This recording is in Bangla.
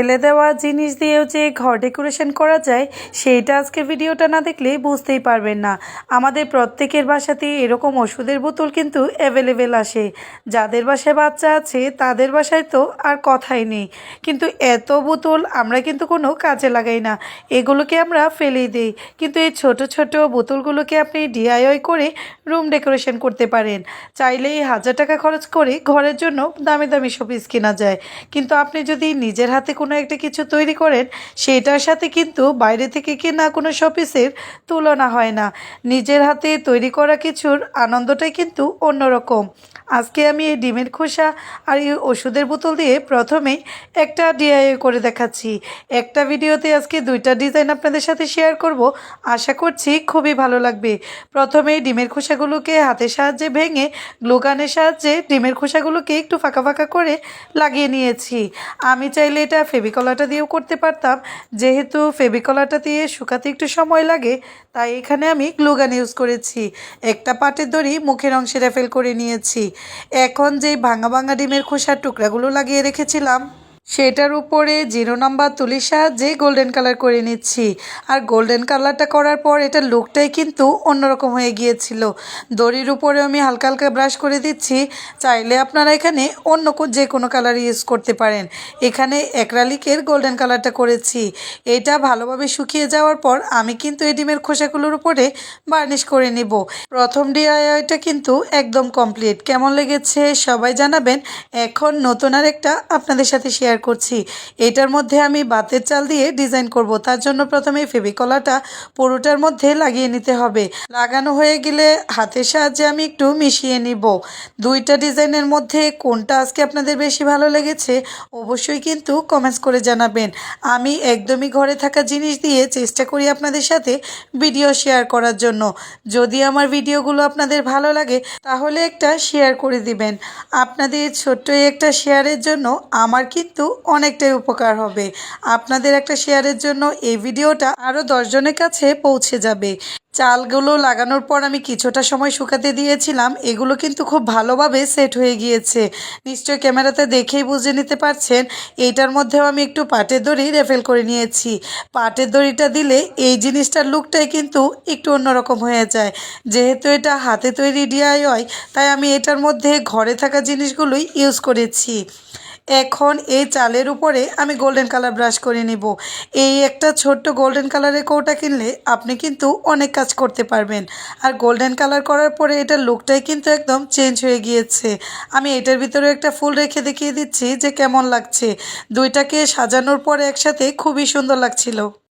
ফেলে দেওয়া জিনিস দিয়েও যে ঘর ডেকোরেশন করা যায়, সেইটা আজকে ভিডিওটা না দেখলে বুঝতেই পারবেন না। আমাদের প্রত্যেকের বাসাতেই এরকম ওষুধের বোতল কিন্তু অ্যাভেলেবেল আসে। যাদের বাসায় বাচ্চা আছে, তাদের বাসায় তো আর কথাই নেই। কিন্তু এত বোতল আমরা কিন্তু কোনো কাজে লাগাই না। এগুলোকে আমরা ফেলেই দিই। কিন্তু এই ছোট ছোট বোতলগুলোকে আপনি ডিআইওয়াই করে রুম ডেকোরেশন করতে পারেন। চাইলেই হাজার টাকা খরচ করে ঘরের জন্য দামি দামি শোপিস কেনা যায়। কিন্তু আপনি যদি নিজের হাতে কোনো একটা কিছু তৈরি করেন, সেটার সাথে কিন্তু বাইরে থেকে কেনা কোনো সপিসের তুলনা হয় না। নিজের হাতে তৈরি করা কিছুর আনন্দটাই কিন্তু অন্যরকম। আজকে আমি এই ডিমের খোসা আর এই ওষুধের বোতল দিয়ে প্রথমেই একটা ডিআইওয়াই করে দেখাচ্ছি। একটা ভিডিওতে আজকে দুইটা ডিজাইন আপনাদের সাথে শেয়ার করব। আশা করছি খুবই ভালো লাগবে। প্রথমে ডিমের খোসাগুলোকে হাতের সাহায্যে ভেঙে গ্লুগানের সাহায্যে ডিমের খোসাগুলোকে একটু ফাঁকা ফাঁকা করে লাগিয়ে নিয়েছি। আমি চাইলে এটা ফেবিকলাটা দিয়েও করতে পারতাম। যেহেতু ফেবিকলাটা দিয়ে শুকাতে একটু সময় লাগে, তাই এখানে আমি গ্লুগান ইউজ করেছি। একটা পাটের দড়ি মুখের অংশে রেফেল করে নিয়েছি। এখন যেই ভাঙা ভাঙা ডিমের খোসার টুকরাগুলো লাগিয়ে রেখেছিলাম। সেটার উপরে জিরো নাম্বার তুলির সাহায্যে গোল্ডেন কালার করে নিচ্ছি। আর গোল্ডেন কালারটা করার পর এটার লুকটাই কিন্তু অন্যরকম হয়ে গিয়েছিল। দড়ির উপরে আমি হালকা হালকা ব্রাশ করে দিচ্ছি। চাইলে আপনারা এখানে অন্য যে কোনো কালার ইউজ করতে পারেন। এখানে অ্যাক্রালিকের গোল্ডেন কালারটা করেছি। এটা ভালোভাবে শুকিয়ে যাওয়ার পর আমি কিন্তু এই ডিমের খোসাগুলোর উপরে বার্নিশ করে নিব। প্রথম ডিআইওয়াইটা কিন্তু একদম কমপ্লিট কেমন লেগেছে সবাই জানাবেন। এখন নতুন আর একটা আপনাদের সাথে শেয়ার করছি। এটার মধ্যে আমি বাতের চাল দিয়ে ডিজাইন করব। তার জন্য প্রথমে ফেবিকলাটা পুরোটার মধ্যে লাগিয়ে নিতে হবে। লাগানো হয়ে গেলে হাতের সাহায্যে আমি একটু মিশিয়ে নিব। দুইটা ডিজাইনের মধ্যে কোনটা আজকে আপনাদের বেশি ভালো লেগেছে অবশ্যই কিন্তু কমেন্টস করে জানাবেন। আমি একদমই ঘরে থাকা জিনিস দিয়ে চেষ্টা করি আপনাদের সাথে ভিডিও শেয়ার করার জন্য। যদি আমার ভিডিওগুলো আপনাদের ভালো লাগে, তাহলে একটা শেয়ার করে দিবেন। আপনাদের ছোট্ট একটা শেয়ারের জন্য আমার কিন্তু অনেকটাই উপকার হবে। আপনাদের একটা শেয়ারের জন্য এই ভিডিওটা আরও দশজনের কাছে পৌঁছে যাবে। চালগুলো লাগানোর পর আমি কিছুটা সময় শুকাতে দিয়েছিলাম, এগুলো কিন্তু খুব ভালোভাবে সেট হয়ে গিয়েছে। নিশ্চয় ক্যামেরাতে দেখেই বুঝে নিতে পারছেন, এইটার মধ্যেও আমি একটু পাটের দড়ি রেফেল করে নিয়েছি। পাটের দড়িটা দিলে এই জিনিসটার লুকটাই কিন্তু একটু অন্যরকম হয়ে যায়। যেহেতু এটা হাতে তৈরি ডিআইওয়াই তাই আমি এটার মধ্যে ঘরে থাকা জিনিসগুলোই ইউজ করেছি। এখন এই চালের উপরে আমি গোল্ডেন কালার ব্রাশ করে নিব। এই একটা ছোট্ট গোল্ডেন কালারের কৌটা কিনলে আপনি কিন্তু অনেক কাজ করতে পারবেন। আর গোল্ডেন কালার করার পরে এটার লুকটাই কিন্তু একদম চেঞ্জ হয়ে গিয়েছে। আমি এটার ভিতরে একটা ফুল রেখে দেখিয়ে দিচ্ছি যে কেমন লাগছে। দুইটাকে সাজানোর পরে একসাথে খুবই সুন্দর লাগছিল।